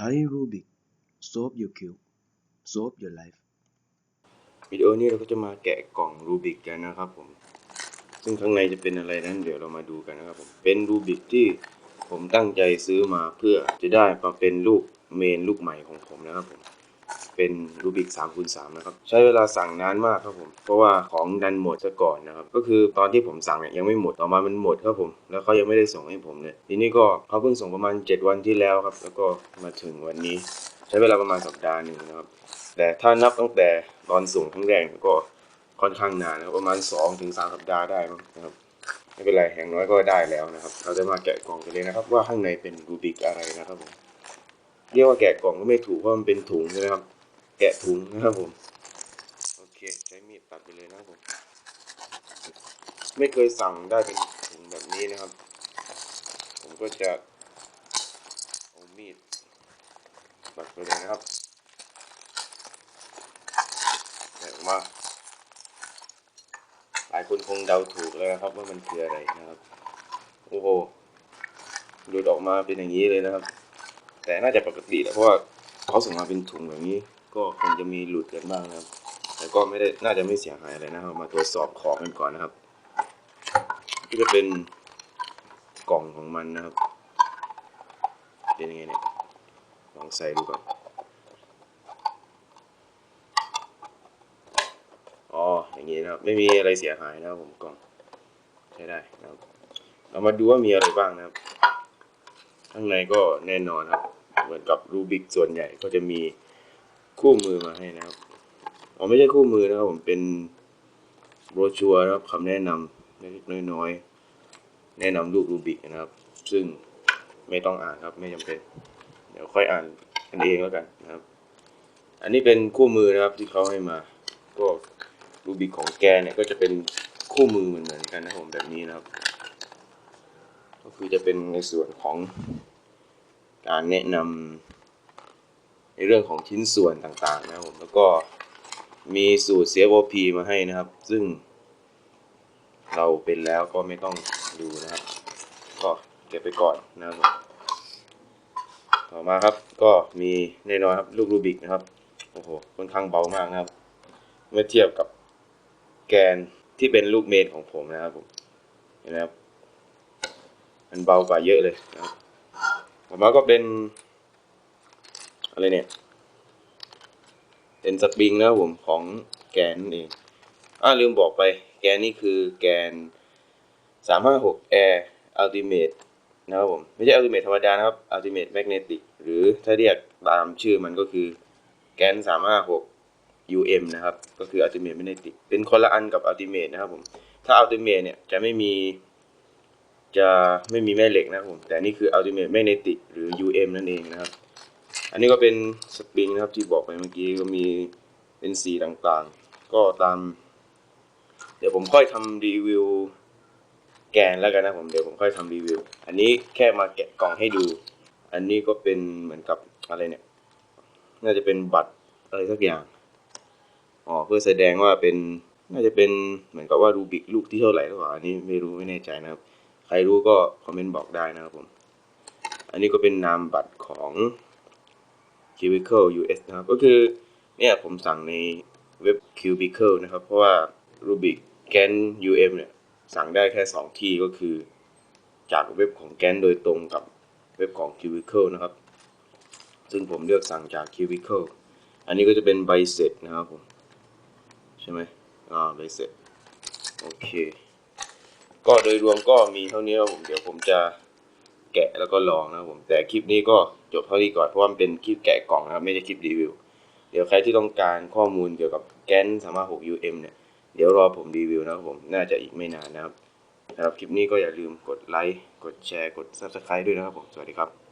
Thai Rubik Solve your cube Solve your life วิดีโอนี้เราก็จะมาแกะกล่องรูบิกกันนะครับผม ซึ่งข้างในจะเป็นอะไรนั้นเดี๋ยวเรามาดูกันนะครับผม เป็นรูบิกที่ผมตั้งใจซื้อมาเพื่อจะได้มาเป็นลูกเมนลูกใหม่ของผมนะครับผม เป็นรูบิก3คูณ3นะครับใช้เวลาสั่งนานมากครับผม เพราะว่าของดันหมดซะก่อนนะครับ ก็คือตอนที่ผมสั่งเนี่ยยังไม่หมดต่อมามันหมดครับผม แล้วเขายังไม่ได้ส่งให้ผมเลยทีนี้ก็เขาเพิ่งส่งประมาณ 7 วันที่แล้วครับ แล้วก็มาถึงวันนี้ ใช้เวลาประมาณสัปดาห์หนึ่งนะครับ แต่ถ้านับตั้งแต่ตอนส่งครั้งแรกก็ค่อนข้างนานนะครับประมาณ 2-3ถึงสัปดาห์ได้นะครับไม่เป็นไรอย่างน้อยก็ได้แล้วนะครับ เราจะมาแกะกล่องกันเลยนะครับ ว่าข้างในเป็นรูบิกอะไรนะครับผมเรียกว่าแกะกล่องก็ไม่ถูกเพราะมันเป็นถุงใช่ไหมครับ แกะถุงนะครับผม โอเค ใช้มีดตัดไปเลยนะครับผม ไม่เคยสั่งได้เป็นถุงแบบนี้นะครับ ผมก็จะเอามีดตัดไปเลยนะครับแกะออกมาหลายคนคงเดาถูกแล้วครับว่ามันคืออะไรนะครับ โอ้โหหลุดออกมาเป็นอย่างนี้เลยนะครับ แต่น่าจะปกติแหละเพราะว่าเขาส่งมาเป็นถุงแบบนี้ ก็คงจะมีหลุดกันบ้างนะครับ แต่ก็ไม่ได้น่าจะไม่เสียหายอะไรนะครับ มาตรวจสอบของกันก่อนนะครับก็จะเป็นกล่องของมันนะครับ เป็นยังไงเนี่ยลองใส่ดูก่อนอ๋ออย่างนี้นะครับ ไม่มีอะไรเสียหายนะครับผมกล่องใช้ได้นะครับ เรามาดูว่ามีอะไรบ้างนะครับ ข้างในก็แน่นอนครับ เหมือนกับรูบิกส่วนใหญ่ก็จะมี คู่มือมาให้นะครับอ๋อไม่ใช่คู่มือนะครับผมเป็นโบรชัวร์นะครับคำแนะนำเล็กๆน้อยๆแนะนำลูกรูบิกนะครับ ซึ่งไม่ต้องอ่านครับไม่จำเป็น เดี๋ยวค่อยอ่านกันเองแล้วกันนะครับ อันนี้เป็นคู่มือนะครับที่เขาให้มา ก็รูบิกของแกเนี่ยก็จะเป็นคู่มือเหมือนๆกันนะผมแบบนี้นะครับ ก็คือจะเป็นในส่วนของการแนะนำ ในเรื่องของชิ้นส่วนต่างๆนะครับผมแล้วก็มีสูตร CFOP มาให้นะครับ ซึ่ง เราเป็นแล้วก็ไม่ต้องดูนะครับ ก็เก็บไปก่อนนะครับผมต่อมาครับก็มีแน่นอนครับลูกรูบิกนะครับโอ้โหค่อนข้างเบามากนะครับ เมื่อเทียบกับแกนที่เป็นลูกเมนของผมนะครับผมเห็นไหมครับมันเบากว่าเยอะเลยนะครับต่อมาก็เป็น อะไรเนี่ย เป็นสปริงนะครับผมของแกนนั่นเองอ่าลืมบอกไป แกนนี่คือแกน 356 Air Ultimate นะครับผม ไม่ใช่ Ultimate ธรรมดานะครับ Ultimate Magnetic หรือถ้าเรียกตามชื่อมันก็คือแกน 356 UM นะครับ ก็คือ Ultimate Magnetic เป็นคนละอันกับ Ultimate นะครับผม ถ้า Ultimate เนี่ยจะไม่มีจะไม่มีแม่เหล็กนะครับผม แต่นี่คือ Ultimate Magnetic หรือ UM นั่นเองนะครับ อันนี้ก็เป็นสปริงนะครับที่บอกไปเมื่อกี้ก็มีเป็นสีต่างๆ ก็ตาม เดี๋ยวผมค่อยทำรีวิวแกนแล้วกันนะผมเดี๋ยวผมค่อยทำรีวิว อันนี้แค่มาแกะกล่องให้ดู อันนี้ก็เป็นเหมือนกับอะไรเนี่ย น่าจะเป็นบัตรอะไรสักอย่างอ๋อเพื่อแสดงว่าเป็นน่าจะเป็นเหมือนกับว่ารูบิกลูกที่เท่าไหร่หรือเปล่าอันนี้ไม่รู้ไม่แน่ใจนะครับ ใครรู้ก็คอมเมนต์บอกได้นะครับผม อันนี้ก็เป็นนามบัตรของ Cubicle US นะครับ ก็คือเนี่ยผมสั่งในเว็บ Cubicle นะครับ เพราะว่า Rubik Gan UM เนี่ย สั่งได้แค่ 2 ที่ก็คือ จากเว็บของแกนโดยตรงกับเว็บของ Cubicle นะครับ ซึ่งผมเลือกสั่งจาก Cubicle อันนี้ก็จะเป็นใบเสร็จนะครับผม ใช่ไหมอ่าใบเสร็จ โอเค ก็โดยรวมก็มีเท่านี้ครับผม เดี๋ยวผมจะ แกะแล้วก็ลองนะครับผม แต่คลิปนี้ก็จบเท่านี้ก่อนเพราะว่ามันเป็นคลิปแกะกล่องนะครับ ไม่ใช่คลิปรีวิว เดี๋ยวใครที่ต้องการข้อมูลเกี่ยวกับแกนสามารถ 6 UM เนี่ย เดี๋ยวรอผมรีวิวนะครับผม น่าจะอีกไม่นานนะครับสำหรับคลิปนี้ก็อย่าลืมกดไลค์ กดแชร์ กด Subscribe ด้วยนะครับผม สวัสดีครับ